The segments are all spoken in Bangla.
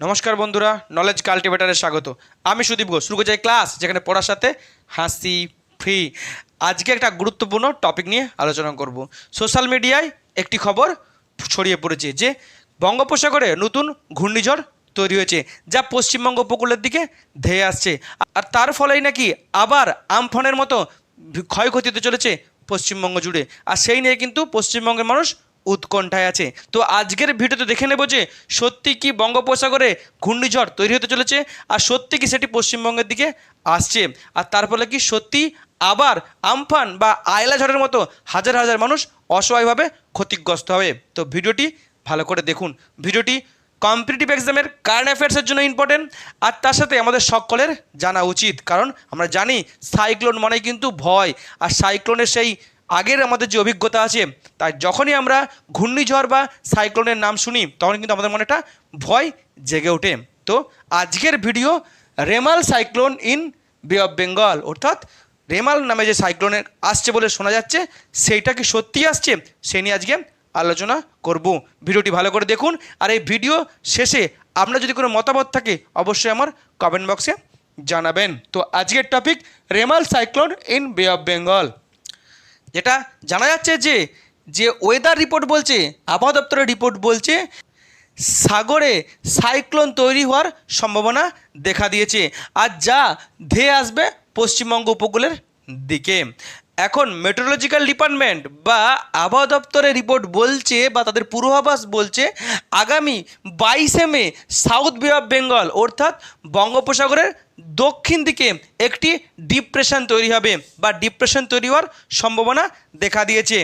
নমস্কার বন্ধুরা নলেজ কাল্টিভেটারে স্বাগত। আমি সুদীপ ঘোষ, শুরু এই ক্লাস যেখানে পড়ার সাথে হাসি, ফ্রি। আজকে একটা গুরুত্বপূর্ণ টপিক নিয়ে আলোচনা করব। সোশ্যাল মিডিয়ায় একটি খবর ছড়িয়ে পড়েছে যে, বঙ্গোপসাগরে নতুন ঘূর্ণিঝড় তৈরি হয়েছে, যা পশ্চিমবঙ্গ উপকূলের দিকে ধেয়ে আসছে। আর তার ফলেই নাকি আবার আমফনের মতো ক্ষয়ক্ষতি হতে চলেছে পশ্চিমবঙ্গ জুড়ে। আর সেই নিয়ে কিন্তু পশ্চিমবঙ্গের মানুষ উৎকণ্ঠায় আছে। তো আজকের ভিডিওতে দেখে নেব যে সত্যি কি বঙ্গোপসাগরে ঘূর্ণিঝড় তৈরি হতে চলেছে আর সত্যি কি সেটি পশ্চিমবঙ্গের দিকে আসছে আর তার ফলে কি সত্যি আবার আমফান বা আয়লা ঝড়ের মতো হাজার হাজার মানুষ অসহায়ভাবে ক্ষতিগ্রস্ত হবে। তো ভিডিওটি ভালো করে দেখুন। ভিডিওটি কম্পিটিটিভ এক্সামের কারেন্ট অ্যাফেয়ার্সের জন্য ইম্পর্টেন্ট আর তার সাথে আমাদের সকলের জানা উচিত। কারণ আমরা জানি সাইক্লোন মানেই কিন্তু ভয়। আর সাইক্লোনের সেই আগের আমাদের যে অভিজ্ঞতা আছে, তাই যখনই আমরা ঘূর্ণিঝড় বা সাইক্লোনের নাম শুনি, তখন কিন্তু আমাদের মনে একটা ভয় জেগে ওঠে। তো আজকের video Remal cyclone in Bay of Bengal, অর্থাৎ রেমাল নামে যে সাইক্লোনের আসছে বলে শোনা যাচ্ছে, সেইটা কি সত্যি আসছে, সে নিয়ে আজকে আলোচনা করব। ভিডিওটি ভালো করে দেখুন, আর এই ভিডিও শেষে আপনার যদি কোনো মতামত থাকে, অবশ্যই আমার কমেন্ট বক্সে জানাবেন। তো আজকের topic Remal cyclone in Bay of Bengal. যেটা জানা যাচ্ছে যে যে ওয়েদার রিপোর্ট বলছে, আবহাওয়া দপ্তরের রিপোর্ট বলছে, সাগরে সাইক্লোন তৈরি হওয়ার সম্ভাবনা দেখা দিয়েছে। আর যা ধেয়ে আসবে পশ্চিমবঙ্গ উপকূলের দিকে। এখন মেট্রোলজিক্যাল ডিপার্টমেন্ট বা আবহাওয়া দপ্তরের রিপোর্ট বলছে বা তাদের পূর্বাভাস বলছে আগামী বাইশে May south Bay of Bengal অর্থাৎ বঙ্গোপসাগরের দক্ষিণ দিকে একটি ডিপ্রেশন তৈরি হবে বা ডিপ্রেশন তৈরি হওয়ার সম্ভাবনা দেখা দিয়েছে,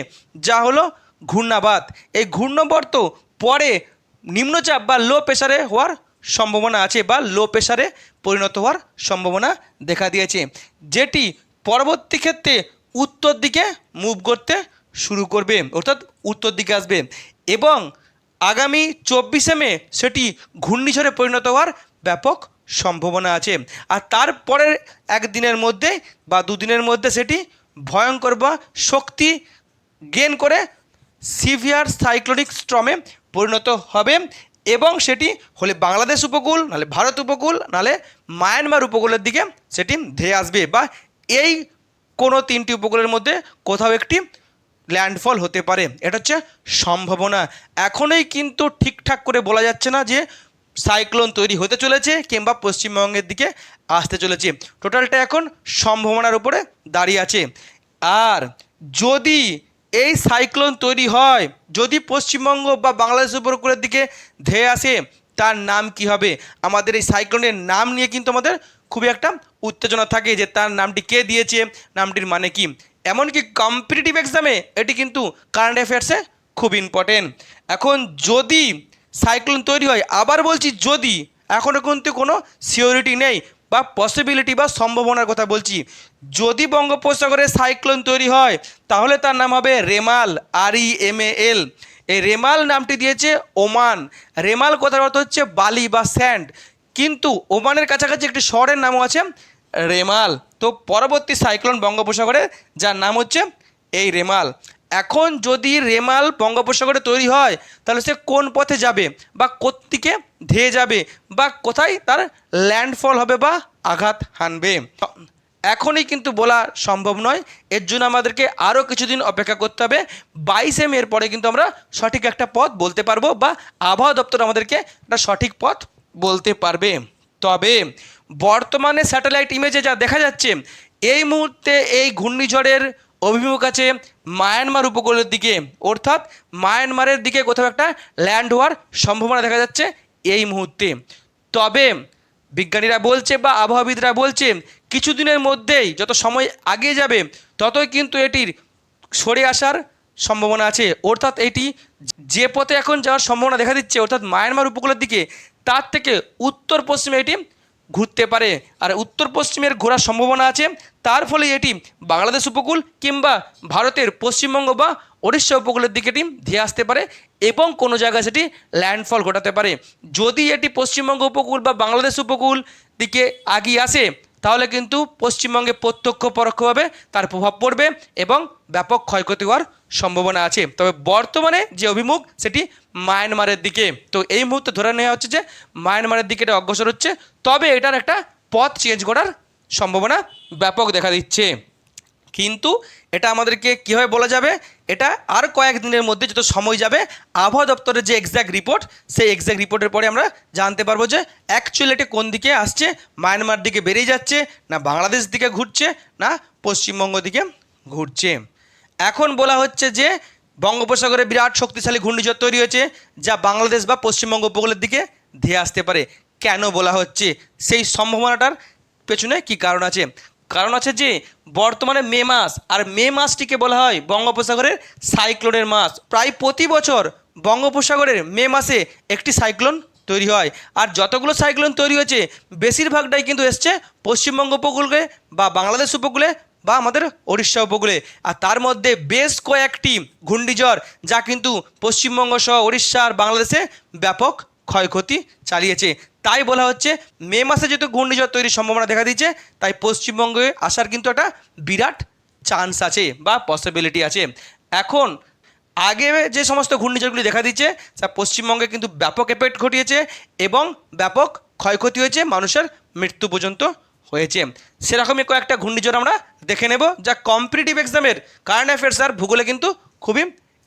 যা হলো ঘূর্ণাবাত এই ঘূর্ণাবর্ত পরে নিম্নচাপ বা লো প্রেশারে হওয়ার সম্ভাবনা আছে বা লো প্রেশারে পরিণত হওয়ার সম্ভাবনা দেখা দিয়েছে। যেটি পরবর্তী ক্ষেত্রে উত্তর দিকে মুভ করতে শুরু করবে, অর্থাৎ উত্তর দিকে আসবে। এবং আগামী চব্বিশে মে সেটি ঘূর্ণিঝড়ে পরিণত হওয়ার ব্যাপক সম্ভাবনা আছে। আর তারপরের একদিনের মধ্যে বা দুদিনের মধ্যে সেটি ভয়ঙ্কর বা শক্তি গেন করে সিভিয়ার সাইক্লোনিক স্ট্রমে পরিণত হবে। এবং সেটি হলে বাংলাদেশ উপকূল, নাহলে ভারত উপকূল, নাহলে মায়ানমার উপকূলের দিকে সেটি ধেয়ে আসবে বা এই কোনো তিনটি উপকূলের মধ্যে কোথাও একটি ল্যান্ডফল হতে পারে। এটা হচ্ছে সম্ভাবনা। এখনই কিন্তু ঠিকঠাক করে বলা যাচ্ছে না যে সাইক্লোন তৈরি হতে চলেছে কিংবা পশ্চিমবঙ্গের দিকে আসতে চলেছে। টোটালটা এখন সম্ভাবনার উপরে দাঁড়িয়ে আছে। আর যদি এই সাইক্লোন তৈরি হয়, যদি পশ্চিমবঙ্গ বা বাংলাদেশ উপকূলের দিকে ধেয়ে আসে, তার নাম কি হবে? আমাদের এই সাইক্লোনের নাম নিয়ে কিন্তু আমাদের খুবই একটা উত্তেজনা থাকে যে তার নামটি কে দিয়েছে, নামটির মানে কি? এমনকি কম্পিটিটিভ এক্সামে এটি কিন্তু কারেন্ট অ্যাফেয়ার্সে খুব ইম্পর্টেন্ট এখন যদি সাইক্লোন তৈরি হয়, আবার বলছি যদি এখনও কিন্তু কোনো সিওরিটি নেই বা পসিবিলিটি বা সম্ভাবনার কথা বলছি। যদি বঙ্গোপসাগরে সাইক্লোন তৈরি হয়, তাহলে তার নাম হবে রেমাল আর ই এম এ এল এই রেমাল নামটি দিয়েছে ওমান। রেমাল কথার অর্থ হচ্ছে বালি বা স্যান্ড কিন্তু ওমানের কাছাকাছি একটি শহরের নামও আছে রেমাল। তো পরবর্তী সাইক্লোন বঙ্গোপসাগরে, যার নাম হচ্ছে এই রেমাল। এখন যদি রেমাল বঙ্গোপসাগরে তৈরি হয়, তাহলে সে কোন পথে যাবে বা কোত্থেকে ধেয়ে যাবে বা কোথায় তার ল্যান্ডফল হবে বা আঘাত হানবে? এখনই কিন্তু বলা সম্ভব নয়। এর জন্য আমাদেরকে আরও কিছুদিন অপেক্ষা করতে হবে। বাইশে মের পরে কিন্তু আমরা সঠিক একটা পথ বলতে পারব বা আবহাওয়া দপ্তর আমাদেরকে একটা সঠিক পথ বলতে পারবে। তবে বর্তমানে স্যাটেলাইট ইমেজে যা দেখা যাচ্ছে, এই মুহূর্তে এই ঘূর্ণিঝড়ের অভিমুখ আছে মায়ানমার উপকূলের দিকে। অর্থাৎ মায়ানমারের দিকে কোথাও একটা ল্যান্ড হওয়ার সম্ভাবনা দেখা যাচ্ছে এই মুহূর্তে। তবে বিজ্ঞানীরা বলছে বা আবহাওয়াবিদরা বলছে, কিছুদিনের মধ্যেই যত সময় আগে যাবে, ততই কিন্তু এটির সরে আসার সম্ভাবনা আছে। অর্থাৎ এটি যে পথে এখন যাওয়ার সম্ভাবনা দেখা দিচ্ছে, অর্থাৎ মায়ানমার উপকূলের দিকে তার থেকে উত্তর পশ্চিমে এটি ঘুরতে পারে। আর উত্তর পশ্চিমের ঘোরার সম্ভাবনা আছে, তার ফলে এটি বাংলাদেশ উপকূল কিংবা ভারতের পশ্চিমবঙ্গ বা ওড়িশা উপকূলের দিকে এটি ধেয়ে আসতে পারে এবং কোনো জায়গায় সেটি ল্যান্ডফল ঘটাতে পারে। যদি এটি পশ্চিমবঙ্গ উপকূল বা বাংলাদেশ উপকূল দিকে আগিয়ে আসে, তাহলে কিন্তু পশ্চিমবঙ্গে প্রত্যক্ষ পরোক্ষভাবে তার প্রভাব পড়বে এবং ব্যাপক ক্ষয়ক্ষতি হওয়ার সম্ভাবনা আছে। তবে বর্তমানে যে অভিমুখ, সেটি মায়ানমারের দিকে। তো এই মুহূর্তে ধরে নেওয়া হচ্ছে যে, মায়ানমারের দিকে এটা অগ্রসর হচ্ছে। তবে এটার একটা পথ চেঞ্জ করার সম্ভাবনা ব্যাপক দেখা দিচ্ছে। কিন্তু এটা আমাদেরকে কীভাবে বলা যাবে? এটা আর কয়েকদিনের মধ্যে যত সময় যাবে, আবহাওয়া দপ্তরের যে এক্স্যাক্ট রিপোর্ট সেই এক্স্যাক্ট রিপোর্টের পরে আমরা জানতে পারব যে অ্যাকচুয়ালি এটা কোন দিকে আসছে, মায়ানমার দিকে বেরিয়ে যাচ্ছে, না বাংলাদেশ দিকে ঘুরছে, না পশ্চিমবঙ্গ দিকে ঘুরছে। এখন বলা হচ্ছে যে বঙ্গোপসাগরে বিরাট শক্তিশালী ঘূর্ণিঝড় তৈরি হয়েছে, যা বাংলাদেশ বা পশ্চিমবঙ্গ উপকূলের দিকে ধেয়ে আসতে পারে। কেন বলা হচ্ছে? সেই সম্ভাবনাটার পেছনে কি কারণ আছে? কারণ আছে যে, বর্তমানে মে মাস, আর মে মাসটিকে বলা হয় বঙ্গোপসাগরের সাইক্লোনের মাস। প্রায় প্রতি বছর বঙ্গোপসাগরের মে মাসে একটি সাইক্লোন তৈরি হয়, আর যতগুলো সাইক্লোন তৈরি হয়েছে, বেশিরভাগটাই কিন্তু এসছে পশ্চিমবঙ্গ উপকূলে বা বাংলাদেশ উপকূলে বা আমাদের ওড়িশা উপকূলে। আর তার মধ্যে বেশ কয়েকটি ঘূর্ণিঝড় যা কিন্তু পশ্চিমবঙ্গ সহ ওড়িশা আর বাংলাদেশে ব্যাপক ক্ষয়ক্ষতি চালিয়েছে। তাই বলা হচ্ছে মে মাসে যেহেতু ঘূর্ণিঝড় তৈরির সম্ভাবনা দেখা দিচ্ছে, তাই পশ্চিমবঙ্গে আসার কিন্তু একটা বিরাট চান্স আছে বা পসিবিলিটি আছে। এখন আগে যে সমস্ত ঘূর্ণিঝড়গুলি দেখা দিচ্ছে, তা পশ্চিমবঙ্গে কিন্তু ব্যাপক এফেক্ট ঘটিয়েছে এবং ব্যাপক ক্ষয়ক্ষতি হয়েছে মানুষের মৃত্যু পর্যন্ত। হয়েছে। সেরকমই কয়েকটা ঘূর্ণিঝড় আমরা দেখে নেব, যা কম্পিটিটিভ এক্সামের কারেন্ট অ্যাফেয়ার্স আর ভূগোলে কিন্তু খুবই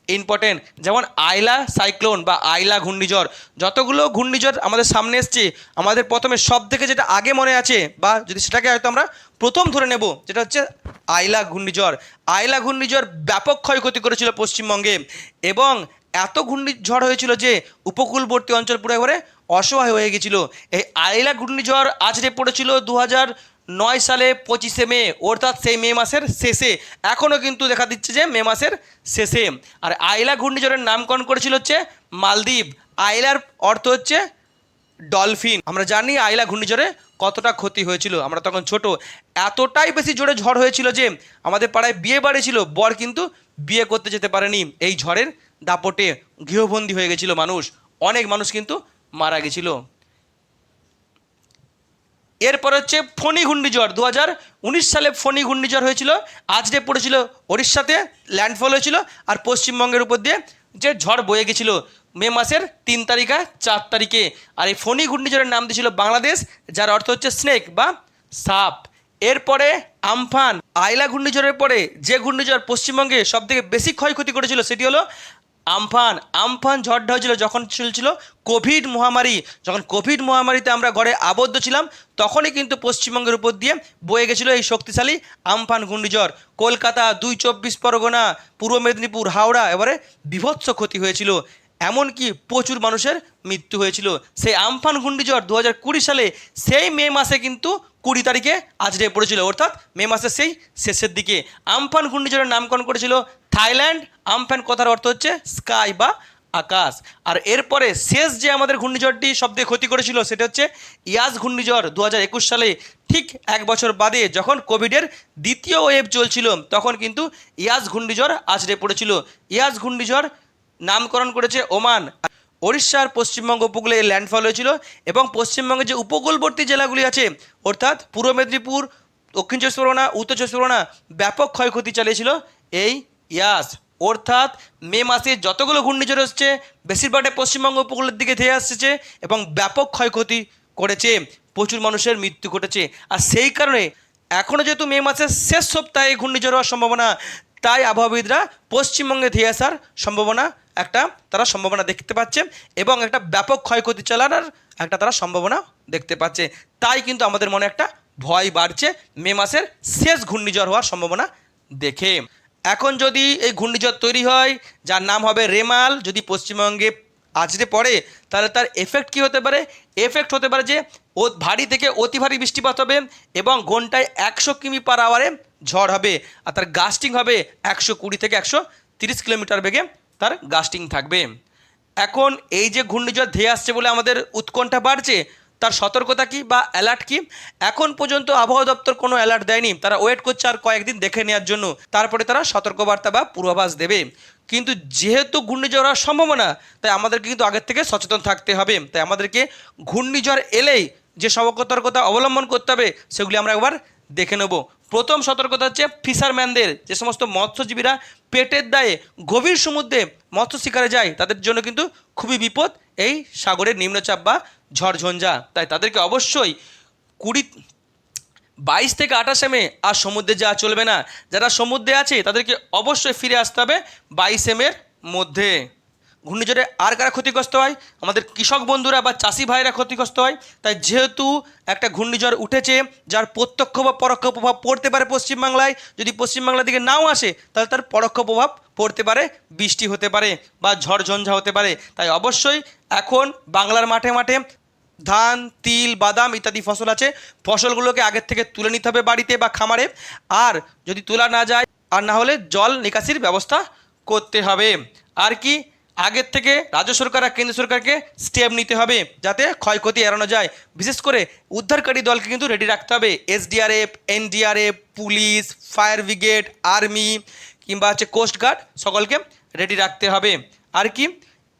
ইম্পর্টেন্ট যেমন আইলা সাইক্লোন বা আইলা ঘূর্ণিঝড়। যতগুলো ঘূর্ণিঝড় আমাদের সামনে এসছে, আমাদের প্রথমে সব থেকে যেটা আগে মনে আছে, বা যদি সেটাকে হয়তো আমরা প্রথম ধরে নেব, যেটা হচ্ছে আইলা ঘূর্ণিঝড়। আইলা ঘূর্ণিঝড় ব্যাপক ক্ষয়ক্ষতি করেছিল পশ্চিমবঙ্গে এবং এত ঘূর্ণিঝড় হয়েছিল যে উপকূলবর্তী অঞ্চল পুরো একবারে অসহায় হয়ে গেছিল। এই আইলা ঘূর্ণিঝড় আছড়ে পড়েছিল দু নয় সালে পঁচিশে মে, অর্থাৎ সেই মে মাসের শেষে। এখনও কিন্তু দেখা দিচ্ছে যে মে মাসের শেষে। আর আইলা ঘূর্ণিঝড়ের নামকরণ করেছিল হচ্ছে মালদ্বীপ। আইলার অর্থ হচ্ছে ডলফিন। আমরা জানি আইলা ঘূর্ণিঝড়ে কতটা ক্ষতি হয়েছিল। আমরা তখন ছোট। এতটাই বেশি জোরে ঝড় হয়েছিল যে আমাদের পাড়ায় বিয়ে বাড়ি ছিল। বর কিন্তু বিয়ে করতে যেতে পারেনি। এই ঝড়ের দাপটে গৃহবন্দী হয়ে গেছিল মানুষ। অনেক মানুষ কিন্তু মারা গেছিল। এরপর হচ্ছে ফণি ঘূর্ণিঝড়। দু হাজার উনিশ সালে ফণি ঘূর্ণিঝড় হয়েছিল। আজরে পড়েছিল ওড়িশাতে ল্যান্ডফল হয়েছিল। আর পশ্চিমবঙ্গের উপর দিয়ে যে ঝড় বয়ে গেছিল মে মাসের তিন তারিখা, চার তারিখে। আর এই ফণি ঘূর্ণিঝড়ের নাম দিয়েছিল বাংলাদেশ, যার অর্থ হচ্ছে স্নেক বা সাপ। এরপরে আমফান, আইলা ঘূর্ণিঝড়ের পরে যে ঘূর্ণিঝড় পশ্চিমবঙ্গে সবথেকে বেশি ক্ষয়ক্ষতি করেছিল সেটি হলো আমফান আমফান ঝড়টা হয়েছিল যখন চলছিল কোভিড মহামারী। যখন কোভিড মহামারীতে আমরা ঘরে আবদ্ধ ছিলাম, তখনই কিন্তু পশ্চিমবঙ্গের উপর দিয়ে বয়ে গেছিল এই শক্তিশালী আমফান ঘূর্ণিঝড়। কলকাতা দুই চব্বিশ পরগনা, পূর্ব মেদিনীপুর, হাওড়া, এবারে বিভৎস ক্ষতি হয়েছিল। এমনকি প্রচুর মানুষের মৃত্যু হয়েছিল। সেই আমফান ঘূর্ণিঝড় দু হাজার কুড়ি সালে, সেই মে মাসে কিন্তু কুড়ি তারিখে আজরে পড়েছিল, অর্থাৎ মে মাসের সেই শেষের দিকে। আমফান ঘূর্ণিঝড়ের নামকরণ করেছিল থাইল্যান্ড। আমফান কথার অর্থ হচ্ছে স্কাই বা আকাশ। আর এরপরে শেষ যে আমাদের ঘূর্ণিঝড়টি সবথেকে ক্ষতি করেছিল, সেটা হচ্ছে ইয়াস ঘূর্ণিঝড় দু হাজার একুশ সালে ঠিক এক বছর বাদে যখন কোভিডের দ্বিতীয় ওয়েভ চলছিল, তখন কিন্তু ইয়াস ঘূর্ণিঝড় আছড়ে পড়েছিল। ইয়াস ঘূর্ণিঝড় নামকরণ করেছে ওমান। ওড়িশার পশ্চিমবঙ্গ উপকূলে এর ল্যান্ডফল হয়েছিল এবং পশ্চিমবঙ্গের যে উপকূলবর্তী জেলাগুলি আছে, অর্থাৎ পূর্ব মেদিনীপুর, দক্ষিণ চব্বিশ পরগনা, উত্তর চব্বিশ পরগনা, ব্যাপক ক্ষয়ক্ষতি চালিয়েছিল এই ইয়াস। অর্থাৎ মে মাসে যতগুলো ঘূর্ণিঝড় হচ্ছে বেশিরভাগটাই পশ্চিমবঙ্গ উপকূলের দিকে ধেয়ে আসছে এবং ব্যাপক ক্ষয়ক্ষতি করেছে, প্রচুর মানুষের মৃত্যু ঘটেছে। আর সেই কারণে এখনও যেহেতু মে মাসের শেষ সপ্তাহে ঘূর্ণিঝড় হওয়ার সম্ভাবনা তাই আবহাওয়াবিদরা পশ্চিমবঙ্গে ধেয়ে আসার সম্ভাবনা একটা তারা সম্ভাবনা দেখতে পাচ্ছে এবং একটা ব্যাপক ক্ষয়ক্ষতি চালানোর একটা তারা সম্ভাবনা দেখতে পাচ্ছে। তাই কিন্তু আমাদের মনে একটা ভয় বাড়ছে মে মাসের শেষ ঘূর্ণিঝড় হওয়ার সম্ভাবনা দেখে। এখন যদি এই ঘূর্ণিঝড় তৈরি হয়, যার নাম হবে রেমাল, যদি পশ্চিমবঙ্গে আজরে পড়ে, তাহলে তার এফেক্ট কী হতে পারে? এফেক্ট হতে পারে যে ও ভারী থেকে অতি ভারী বৃষ্টিপাত হবে এবং ঘন্টায় একশো কিমি পার আওয়ারে ঝড় হবে আর তার গাস্টিং হবে একশো কুড়ি থেকে একশো তিরিশ কিলোমিটার বেগে তার গাস্টিং থাকবে। এখন এই যে ঘূর্ণিঝড় ধেয়ে আসছে বলে আমাদের উৎকণ্ঠা বাড়ছে, তার সতর্কতা কি বা অ্যালার্ট কি? এখন পর্যন্ত আবহাওয়া দপ্তর কোনো অ্যালার্ট দেয়নি। তারা ওয়েট করছে আর কয়েকদিন দেখে নেওয়ার জন্য। তারপরে তারা সতর্কবার্তা বা পূর্বাভাস দেবে। কিন্তু যেহেতু ঘূর্ণিঝড় হওয়ার সম্ভাবনা, তাই আমাদেরকে কিন্তু আগের থেকে সচেতন থাকতে হবে। তাই আমাদেরকে ঘূর্ণিঝড় এলেই যে সতর্কতা অবলম্বন করতে হবে, সেগুলি আমরা একবার দেখে নেব। প্রথম সতর্কতা হচ্ছে ফিশারম্যানদের। যে সমস্ত মৎস্যজীবীরা পেটের দায়ে গভীর সমুদ্রে মৎস্য শিকারে যায়, তাদের জন্য কিন্তু খুবই বিপদ এই সাগরের নিম্নচাপ বা ঝড়ঝঞ্ঝা। তাই তাদেরকে অবশ্যই কুড়ি বাইশ থেকে আঠাশে মে আর সমুদ্রে যাওয়া চলবে না। যারা সমুদ্রে আছে, তাদেরকে অবশ্যই ফিরে আসতে হবে বাইশে মের মধ্যে। ঘূর্ণিঝড়ে আর কারা ক্ষতিগ্রস্ত হয়? আমাদের কৃষক বন্ধুরা বা চাষি ভাইরা ক্ষতিগ্রস্ত হয়। তাই যেহেতু একটা ঘূর্ণিঝড় উঠেছে, যার প্রত্যক্ষ বা পরোক্ষ প্রভাব পড়তে পারে পশ্চিমবাংলায়, যদি পশ্চিমবাংলার দিকে নাও আসে, তাহলে তার পরোক্ষ প্রভাব পড়তে পারে, বৃষ্টি হতে পারে বা ঝড় ঝঞ্ঝা হতে পারে। তাই অবশ্যই এখন বাংলার মাঠে মাঠে ধান, তিল, বাদাম ইত্যাদি ফসল আছে। ফসলগুলোকে আগের থেকে তুলে নিতে হবে বাড়িতে বা খামারে। আর যদি তোলা না যায়, আর না হলে জল নিকাশির ব্যবস্থা করতে হবে। আর কি? আগের থেকে রাজ্য সরকার আর কেন্দ্র সরকারকে স্টেপ নিতে হবে যাতে ক্ষয়ক্ষতি এড়ানো যায়। বিশেষ করে উদ্ধারকারী দলকে কিন্তু রেডি রাখতে হবে। SDRF NDRF police fire brigade army কিংবা হচ্ছে কোস্টগার্ড সকলকে রেডি রাখতে হবে। আর কি,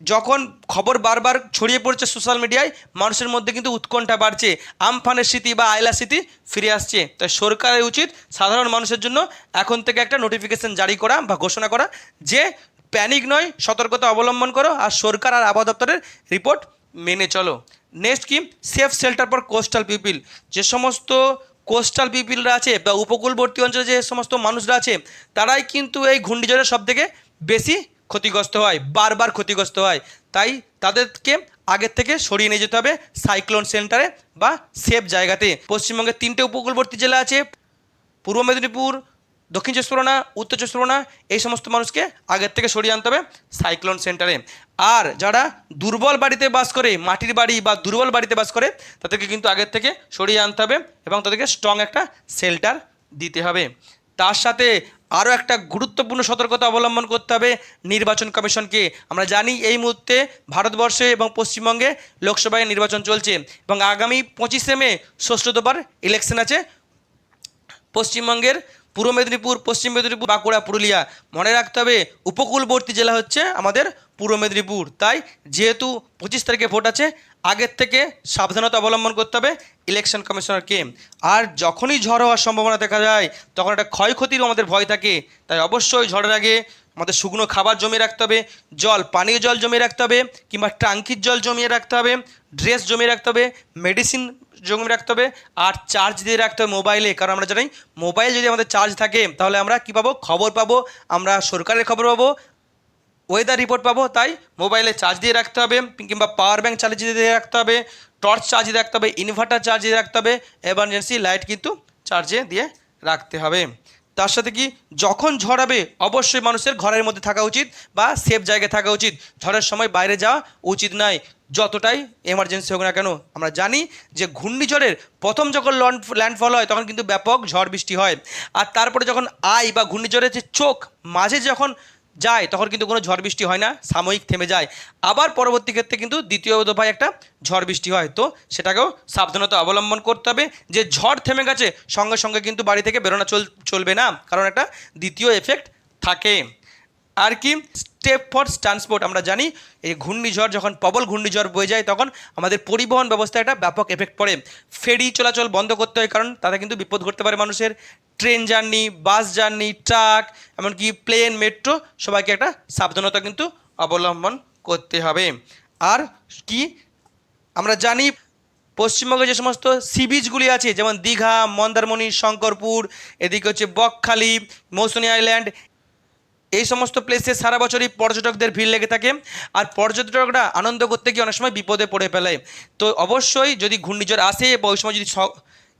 যখন খবর বারবার ছড়িয়ে পড়ছে সোশ্যাল মিডিয়ায় মানুষের মধ্যে কিন্তু উৎকণ্ঠা বাড়ছে। আমফানের স্মৃতি বা আয়লা স্মৃতি ফিরে আসছে। তাই সরকারের উচিত সাধারণ মানুষের জন্য এখন থেকে একটা নোটিফিকেশন জারি করা বা ঘোষণা করা যে প্যানিক নয়, সতর্কতা অবলম্বন করো আর সরকার আর আবহাওয়া দপ্তরের রিপোর্ট মেনে চলো। নেক্সট কি? Safe shelter for coastal people যে সমস্ত কোস্টাল পিপিলরা আছে বা উপকূলবর্তী অঞ্চলে যে সমস্ত মানুষরা আছে, তারাই কিন্তু এই ঘূর্ণিঝড়ের সব থেকে বেশি ক্ষতিগ্রস্ত হয়, বারবার ক্ষতিগ্রস্ত হয়। তাই তাদেরকে আগের থেকে সরিয়ে নিয়ে যেতে হবে সাইক্লোন সেন্টারে বা সেফ জায়গাতে। পশ্চিমবঙ্গের তিনটে উপকূলবর্তী জেলা আছে, পূর্ব মেদিনীপুর দক্ষিণ চব্বিশ পরগনা উত্তর চব্বিশ পরগনা এই সমস্ত মানুষকে আগের থেকে সরিয়ে আনতে হবে সাইক্লোন সেন্টারে। আর যারা দুর্বল বাড়িতে বাস করে, মাটির বাড়ি বা দুর্বল বাড়িতে বাস করে, তাদেরকে কিন্তু আগের থেকে সরিয়ে আনতে হবে এবং তাদেরকে স্ট্রং একটা শেল্টার দিতে হবে। তার সাথে আরও একটা গুরুত্বপূর্ণ সতর্কতা অবলম্বন করতে হবে নির্বাচন কমিশনকে। আমরা জানি এই মুহূর্তে ভারতবর্ষে এবং পশ্চিমবঙ্গে লোকসভায় নির্বাচন চলছে এবং আগামী পঁচিশে মে ষষ্ঠ দফার ইলেকশন আছে। পশ্চিমবঙ্গের পূর্ব মেদিনীপুর, পশ্চিম মেদিনীপুর, বাঁকুড়া, পুরুলিয়া। মনে রাখতে হবে, উপকূলবর্তী জেলা হচ্ছে আমাদের পূর্ব মেদিনীপুর। তাই যেহেতু পঁচিশ তারিখে ভোট আছে, আগের থেকে সাবধানতা অবলম্বন করতে হবে ইলেকশন কমিশনারকে। আর যখনই ঝড় হওয়ার সম্ভাবনা দেখা যায়, তখন একটা ক্ষয়ক্ষতিরও আমাদের ভয় থাকে। তাই অবশ্যই ঝড়ের আগে আমাদের শুকনো খাবার জমিয়ে রাখতে হবে, জল, পানীয় জল জমিয়ে রাখতে হবে, কিংবা ট্যাঙ্কির জল জমিয়ে রাখতে হবে, ড্রেস জমিয়ে রাখতে হবে, মেডিসিন জমিয়ে রাখতে হবে, আর চার্জ দিয়ে রাখতে হবে মোবাইলে কারণ আমরা জানি মোবাইল যদি আমাদের চার্জ থাকে, তাহলে আমরা কী পাবো? খবর পাবো, আমরা সরকারের খবর পাবো ওয়েদার রিপোর্ট পাবো, তাই মোবাইলে চার্জ দিয়ে রাখতে হবে, কিংবা পাওয়ার ব্যাঙ্ক চার্জ দিয়ে রাখতে হবে টর্চ চার্জ দিয়ে রাখতে হবে ইনভার্টার চার্জ দিয়ে রাখতে হবে এমার্জেন্সি লাইট কিন্তু চার্জে দিয়ে রাখতে হবে। তার সাথে কি যখন ঝড় হবে, অবশ্যই মানুষের ঘরের মধ্যে থাকা উচিত বা সেফ জায়গায় থাকা উচিত। ঝড়ের সময় বাইরে যাওয়া উচিত নয়। যতটাই এমার্জেন্সি হোক না কেন, আমরা জানি যে ঘূর্ণিঝড়ের প্রথম যখন ল্যান্ডফল হয়, তখন কিন্তু ব্যাপক ঝড় বৃষ্টি হয়। আর তারপরে যখন আই বা ঘূর্ণিঝড়ের যে চোখ, মাঝে যখন যায়, তখন কিন্তু কোনো ঝড় বৃষ্টি হয় না, সাময়িক থেমে যায়। আবার পরবর্তী ক্ষেত্রে কিন্তু দ্বিতীয় দফায় একটা ঝড় বৃষ্টি হয়। তো সেটাকেও সাবধানতা অবলম্বন করতে হবে যে ঝড় থেমে গেছে, সঙ্গে সঙ্গে কিন্তু বাড়ি থেকে বেরোনা চল, চলবে না, কারণ একটা দ্বিতীয় এফেক্ট থাকে। আর কি? স্টেপ ফর ট্রান্সপোর্ট আমরা জানি, এই ঘূর্ণিঝড় যখন, প্রবল ঘূর্ণিঝড় বয়ে যায়, তখন আমাদের পরিবহন ব্যবস্থায় একটা ব্যাপক এফেক্ট পড়ে। ফেরি চলাচল বন্ধ করতে হয়, কারণ তাতে কিন্তু বিপদ ঘটতে পারে মানুষের। Train journey, bus journey, truck, এমনকি প্লেন, মেট্রো, সবাইকে একটা সাবধানতা কিন্তু অবলম্বন করতে হবে। আর কি? আমরা জানি, পশ্চিমবঙ্গে যে সমস্ত সি বিচগুলি আছে, যেমন দীঘা, মন্দারমণি, শঙ্করপুর, এদিকে হচ্ছে বকখালি মৌসুনি আইল্যান্ড এই সমস্ত প্লেসে সারা বছরই পর্যটকদের ভিড় লেগে থাকে। আর পর্যটকরা আনন্দ করতে গিয়ে অনেক সময় বিপদে পড়ে ফেলে। তো অবশ্যই যদি ঘূর্ণিঝড় আসে বা ওই সময় যদি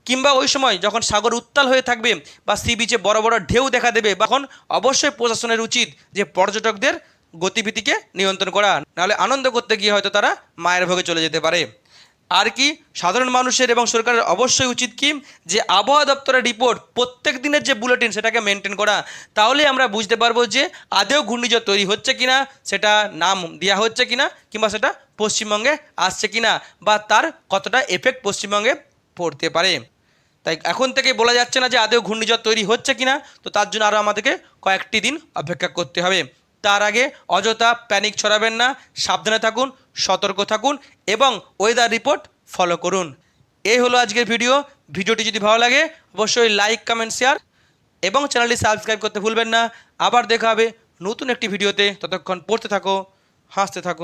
কিংবা ওই সময় যখন সাগর উত্তাল হয়ে থাকবে বা সি বিচে বড় বড় ঢেউ দেখা দেবে, তখন অবশ্যই প্রশাসনের উচিত যে পর্যটকদের গতিবিধিকে নিয়ন্ত্রণ করা। নাহলে আনন্দ করতে গিয়ে হয়তো তারা মায়ের ভোগে চলে যেতে পারে। আর কি? সাধারণ মানুষের এবং সরকারের অবশ্যই উচিত কি? যে আবহাওয়া দপ্তরের রিপোর্ট প্রত্যেক দিনের যে বুলেটিন সেটাকে মেনটেন করা। তাহলে আমরা বুঝতে পারব যে আদেও ঘূর্ণিঝড় তৈরি হচ্ছে কিনা, সেটা নাম দেওয়া হচ্ছে কিনা, কিংবা সেটা পশ্চিমবঙ্গে আসছে কিনা, বা তার কতটা এফেক্ট পশ্চিমবঙ্গে পড়তে পারে। তাই এখন থেকে বলা যাচ্ছে না যে আদেও ঘূর্ণিঝড় তৈরি হচ্ছে কিনা, তো তার জন্য আরও আমাদেরকে কয়েকটি দিন অপেক্ষা করতে হবে। তার আগে অযথা প্যানিক ছড়াবেন না, সাবধানে থাকুন, সতর্ক থাকুন এবং ওয়েদার রিপোর্ট ফলো করুন। এই হলো আজকের ভিডিও ভিডিওটি যদি ভালো লাগে, অবশ্যই লাইক কমেন্ট শেয়ার এবং চ্যানেলটি সাবস্ক্রাইব করতে ভুলবেন না। আবার দেখা হবে নতুন একটি ভিডিওতে ততক্ষণ পড়তে থাকো, হাসতে থাকো।